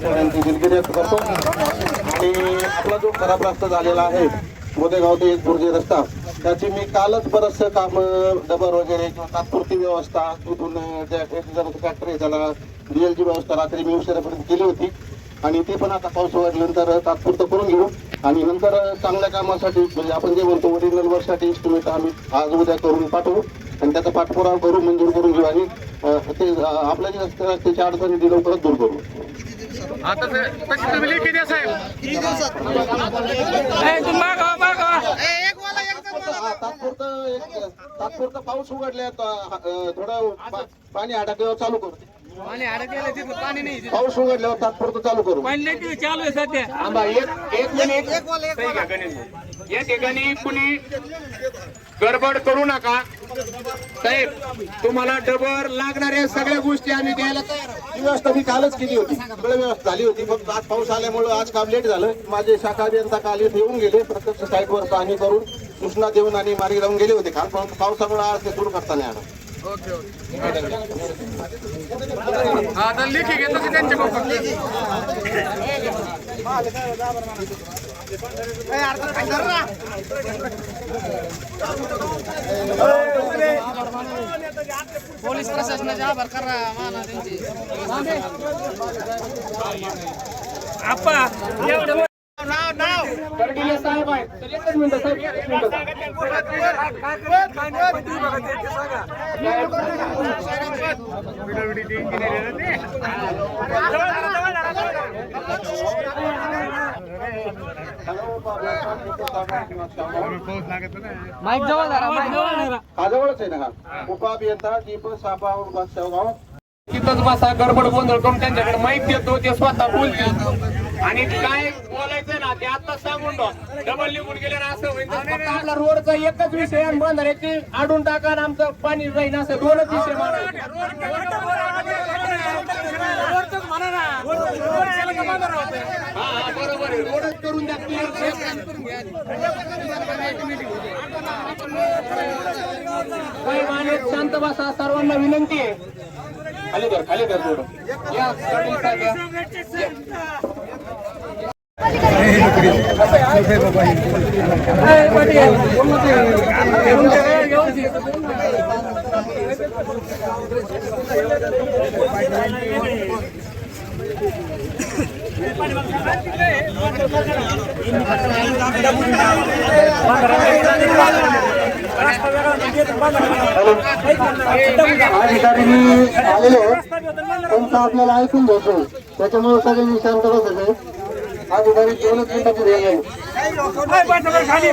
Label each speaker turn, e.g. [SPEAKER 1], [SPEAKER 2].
[SPEAKER 1] सगळ्यांची दिलगिरी व्यक्त करतो आणि आपला जो खराब रस्ता झालेला आहे गोदेगाव ते गुरुजी रस्ता त्याची मी कालच बरंचसं काम डबर वगैरे किंवा तात्पुरती व्यवस्था तिथून फॅक्टरी ट्रॅक्टर आहे त्याला डिझेलची व्यवस्था रात्री मी उशिरापर्यंत केली होती. आणि ते पण आता पाऊस वाढल्यानंतर तात्पुरतं करून घेऊ. आणि नंतर चांगल्या कामासाठी म्हणजे आपण जे म्हणतो ओरिजिनल वर्षासाठी इस्टिमेट आम्ही आज उद्या करून पाठवू. आणि त्याचा पाठपुरावा करू मंजूर करून घेऊ आणि ते आपल्या जे रस्ते रस्त्याच्या अडचणी ती लवकरच दूर करू.
[SPEAKER 2] आता
[SPEAKER 1] तात्पुरतं एक तात्पुरतं पाऊस उघडल्या थोडं पाणी अडकल्यावर चालू करू.
[SPEAKER 3] पाणी अडकलेलं तिथं पाणी नाही
[SPEAKER 1] पाऊस उघडल्यावर तात्पुरतं चालू करू.
[SPEAKER 3] पाणी नाही चालू आहे सध्या.
[SPEAKER 2] आंबा एक एक मिनिट? या ठिकाणी कुणी गडबड करू नका. साहेब तुम्हाला डबर लागणाऱ्या सगळ्या गोष्टी आम्ही द्यायला तयार.
[SPEAKER 1] ही व्यवस्था मी कालच केली होती. सगळं व्यवस्था झाली होती. फक्त आज पाऊस आल्यामुळे आज काम लेट झालं. माझे शाखा अभियंता काल येऊन गेले. प्रत्यक्ष साईटवर पाहणी करून सूचना देऊन आणि मार्गी लावून गेले होते. काल पण पावसामुळे आज ते सुरू करता नाही आलं.
[SPEAKER 2] हा तर लेखी घेतो की त्यांच्या
[SPEAKER 3] पोलीस प्रशासनाचे आभार करा माना त्यांचे.
[SPEAKER 2] साहेब आहेत तर एकच मिनिटं साहेब एकच मिनिटं
[SPEAKER 3] माईक जवळ धरा माईक जवळ धरा.
[SPEAKER 1] हा जवळच आहे ना हा. उपअभियंता दीप सापा शेवगाव
[SPEAKER 2] तिथंच बसा गडबड गोंधळ करून त्यांच्याकडे माहिती देतो ते स्वतः बोलतील. आणि काय बोलायचं ना ते आता सांगून डबल निघून गेले ना असं होईल. आपला रोडचा एकच विषय आणि ते आडून टाका आणि आमचं पाणी जाईन असं दोनच विषय बरोबर करून द्या शांत बसा सर्वांना विनंती आहे खाली कर खाली कर थोडं या कडे या.
[SPEAKER 1] अधिकारी मी आलेलो त्यांचं आपल्याला ऐकून घ्यायचं त्याच्यामुळे सगळ्यांनी शांत बसायचं अधिकारी दोनच मिनिटापूर्वी येईल
[SPEAKER 3] खाली